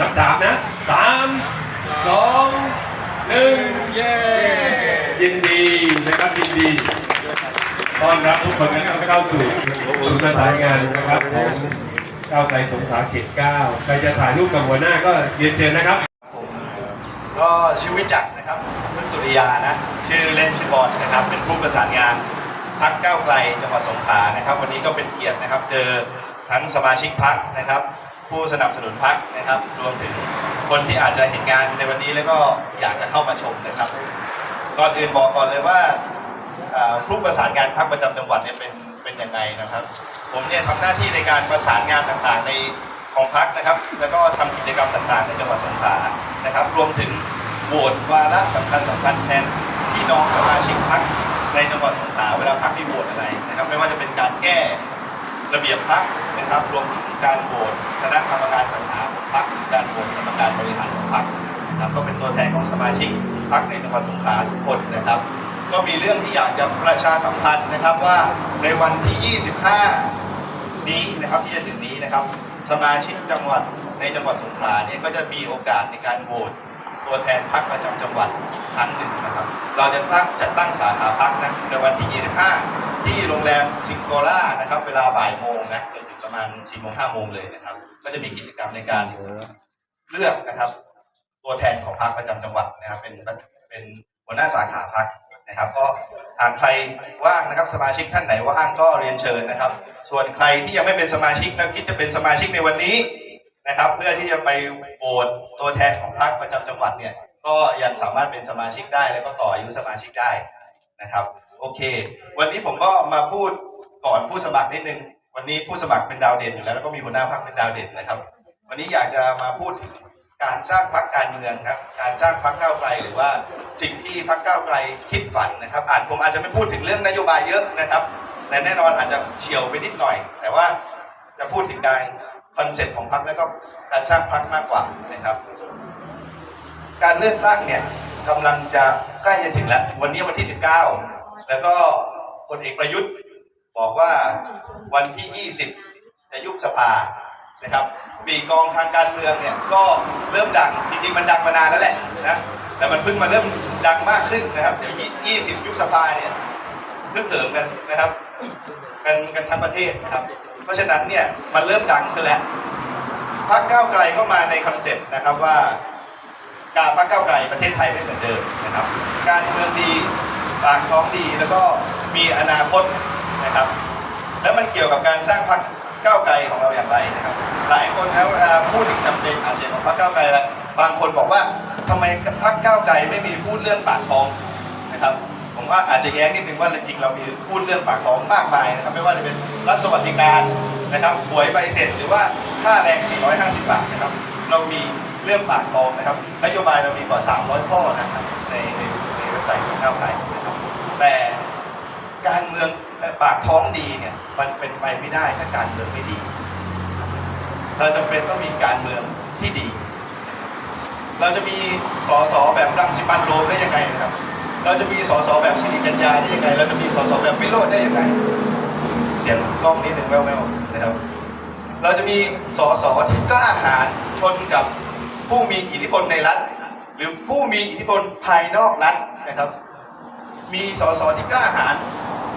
นับสามนะสามสองหนึ่งเย้ยินดีนะครับยินดีต้อนรับทุกคนนะครับเข้าสู่ศูนย์ประสานงานนะครับของก้าวไกลสงขลาเขตเก้าใครจะถ่ายรูปกับหัวหน้าก็เรียนเชิญนะครับ ก็ชื่อวิจักรนะครับพึกษ์สุริยานะ ชื่อเล่นชื่อบอลนะครับ เป็นผู้ประสานงานพักก้าวไกลจังหวัดสงขลานะครับ วันนี้ก็เป็นเกียรตินะครับ เจอทั้งสมาชิกพักนะครับ ผู้สนับสนุนพักนะครับ รวมถึงคนที่อาจจะเห็นงานในวันนี้แล้วก็อยากจะเข้ามาชมนะครับ ก่อนอื่นบอกก่อนเลยว่าผู้ประสานงานพักประจำจังหวัดเนี่ยเป็นเป็นยังไงนะครับ ผมเนี่ยทำหน้าที่ในการประสานงานต่างๆในของพักนะครับ แล้วก็ทำกิจกรรมต่างๆ ในจังหวัดสงขลานะครับ รวมถึงโหวตวาระสำคัญสำคัญแทนพี่น้องสมาชิกพักในจังหวัดสงขลาเวลาพักมีโหวตอะไรนะครับ ไม่ว่าจะเป็นการแก้ ระเบียบพักนะครับ รวมถึงการโหวตคณะกรรมการสัญหาของพักการโหวตกรรมการบริหารของพักนะครับก็เป็นตัวแทนของสมาชิกพักในจังหวัดสงขลาทุกคนนะครับ ก็มีเรื่องที่อยากจะประชาสัมพันธ์นะครับว่าในวันที่ 25 นี้นะครับที่จะถึงนี้นะครับ สมาชิกจังหวัดในจังหวัดสงขลาเนี่ยก็จะมีโอกาสในการโหวตตัวแทนพรรคประจำจังหวัดครั้งหนึ่งนะครับ เราจะตั้งจัดตั้งสาขาพรรคนะในวันที่ 25 แรมสิงโกล่านะครับเวลาบ่ายโมงนะจนถึงประมาณ4โมง5โมงเลยนะครับ ก็จะมีกิจกรรมในการเลือกนะครับ ตัวแทนของพรรคประจำจังหวัดนะครับ เป็นเป็นหัวหน้าสาขาพรรคนะครับ ก็หากใครว่างนะครับสมาชิกท่านไหนว่างก็เรียนเชิญนะครับ ส่วนใครที่ยังไม่เป็นสมาชิกนะคิดจะเป็นสมาชิกในวันนี้นะครับ เพื่อที่จะไปโหวตตัวแทนของพรรคประจำจังหวัดเนี่ยก็ยังสามารถเป็นสมาชิกได้แล้วก็ต่ออายุสมาชิกได้นะครับ โอเค วันนี้ผมก็มาพูดก่อนผู้สมัครนิดนึง วันนี้ผู้สมัครเป็นดาวเด่นอยู่แล้วแล้วก็มีหัวหน้าพรรคเป็นดาวเด่นนะครับ วันนี้อยากจะมาพูดถึงการสร้างพรรคการเมืองครับ การสร้างพรรคก้าวไกลหรือว่าสิ่งที่พรรคก้าวไกลคิดฝันนะครับ อาจผมอาจจะไม่พูดถึงเรื่องนโยบายเยอะนะครับ แต่แน่นอนอาจจะเฉียวไปนิดหน่อย แต่ว่าจะพูดถึงการคอนเซ็ปต์ของพรรคแล้วก็การสร้างพรรคมากกว่านะครับ การเลือกตั้งเนี่ยกำลังจะใกล้จะถึงแล้ว วันนี้วันที่ 19 แล้วก็พลเอกประยุทธ์บอกว่าวันที่ 20 จะยุบสภานะครับ ปีกองทางการเมืองเนี่ยก็เริ่มดังจริงๆมันดังมานานแล้วแหละนะแต่มันเพิ่งมาเริ่มดังมากขึ้นนะครับเดี๋ยว 20 ยุบสภาเนี่ยฮึกเหิมกันนะครับกันกันทั้งประเทศนะครับ เพราะฉะนั้นเนี่ยมันเริ่มดังขึ้นแล้วพรรคก้าวไกลก็มาในคอนเซ็ปต์นะครับว่า การพรรคก้าวไกลประเทศไทยไม่เหมือนเดิมนะครับ การเมืองดี ปากท้องดีแล้วก็มีอนาคตนะครับ แล้วมันเกี่ยวกับการสร้างพรรคก้าวไกลของเราอย่างไรนะครับ หลายคนนะเวลาพูดถึงแคมเปญอาเซียนของพรรคก้าวไกลแล้วบางคนบอกว่าทำไมพรรคก้าวไกลไม่มีพูดเรื่องปากท้องนะครับผมว่าอาจจะแย้งนิดนึงว่าจริงเรามีพูดเรื่องปากท้องมากมายนะครับไม่ว่าจะเป็นรัฐสวัสดิการนะครับหวยใบเสร็จหรือว่าค่าแรง 450 บาทนะครับ เรามีเรื่องปากท้องนะครับ นโยบายเรามีกว่า 300 ข้อนะครับในในในเว็บไซต์ของก้าวไกลนะครับ แต่การเมืองและปาก ท้องดีเนี่ยมันเป็นไปไม่ได้ถ้าการเมืองไม่ดี เราจำเป็นต้องมีการเมืองที่ดี เราจะมีสสแบบรังสิมันโรมได้ยังไงนะครับ เราจะมีสสแบบสิริกัญญาได้ยังไง เราจะมีสสแบบวิโรจน์ได้ยังไง เสียงกล้องนิดหนึ่งแว่วๆนะครับ เราจะมีสสที่กล้าหาญชนกับผู้มีอิทธิพลในรัฐ หรือผู้มีอิทธิพลภายนอกรัฐนะครับ มีสสที่กล้าหาญ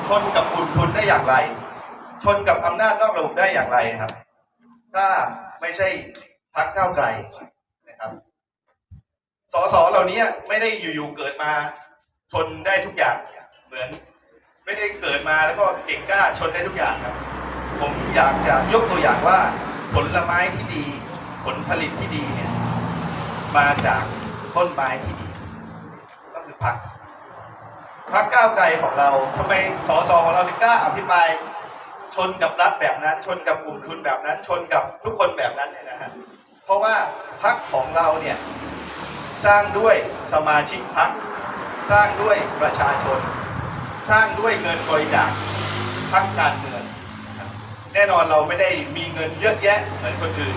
ชนกับกลุ่มทุนได้อย่างไร ชนกับอำนาจนอกระบบได้อย่างไรครับ ถ้าไม่ใช่พักเก้าไกลนะครับสสเหล่านี้ไม่ได้อยู่ๆเกิดมาชนได้ทุกอย่างเหมือน ไม่ได้เกิดมาแล้วก็เก่งกล้าชนได้ทุกอย่างครับ ผมอยากจะยกตัวอย่างว่า ผลไม้ที่ดี ผลผลิตที่ดีเนี่ยมาจากต้นไม้ที่ดี ก็คือพัก พักก้าวไกลของเราทำไมสสของเราถึงกล้าอภิปรายชนกับรัฐแบบนั้น ชนกับกลุ่มทุนแบบนั้น ชนกับทุกคนแบบนั้นเนี่ยนะฮะเพราะว่าพักของเราเนี่ยสร้างด้วยสมาชิกพักสร้างด้วยประชาชน สร้างด้วยเงินบริจาคพักการเมืองนแน่นอนเราไม่ได้มีเงินเยอะแยะเหมือนคนอื่น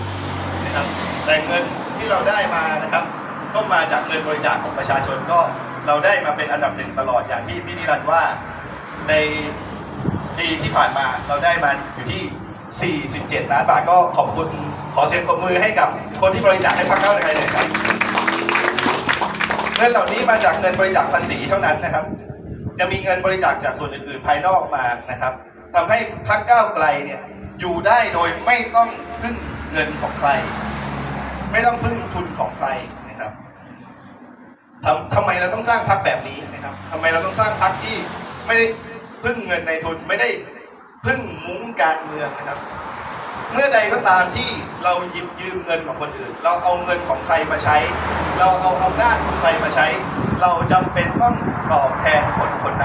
นะครับแต่เงินที่เราได้มานะครับ ก็มาจากเงินบริจาคของประชาชนก็ เราได้มาเป็นอันดับหนึ่งตลอดอย่างที่พี่นิรันดร์ว่าในปีที่ผ่านมาเราได้มาอยู่ที่ 47 ล้านบาทก็ขอบคุณขอเสียงปรบมือให้กับคนที่บริจาคให้พรรคก้าไกลหน่อยครับเงินเหล่านี้มาจากเงินบริจาคภาษีเท่านั้นนะครับ จะมีเงินบริจาคจากส่วนอื่นๆภายนอกมานะครับทำให้พรรคก้าไกลเนี่ยอยู่ได้โดยไม่ต้องพึ่งเงินของใคร ไม่ต้องพึ่งทุนของใครนะครับทำทำไมเราต้อง สร้างพักแบบนี้นะครับทำไมเราต้องสร้างพักที่ไม่ได้พึ่งเงินในทุนไม่ได้พึ่งมุ้งการเมืองนะครับ เมื่อใดก็ตามที่เราหยิบยืมเงินของคนอื่น เราเอาเงินของใครมาใช้ เราเอาอำนาจของใครมาใช้ เราจำเป็นต้องตอบแทนคนคนนั้น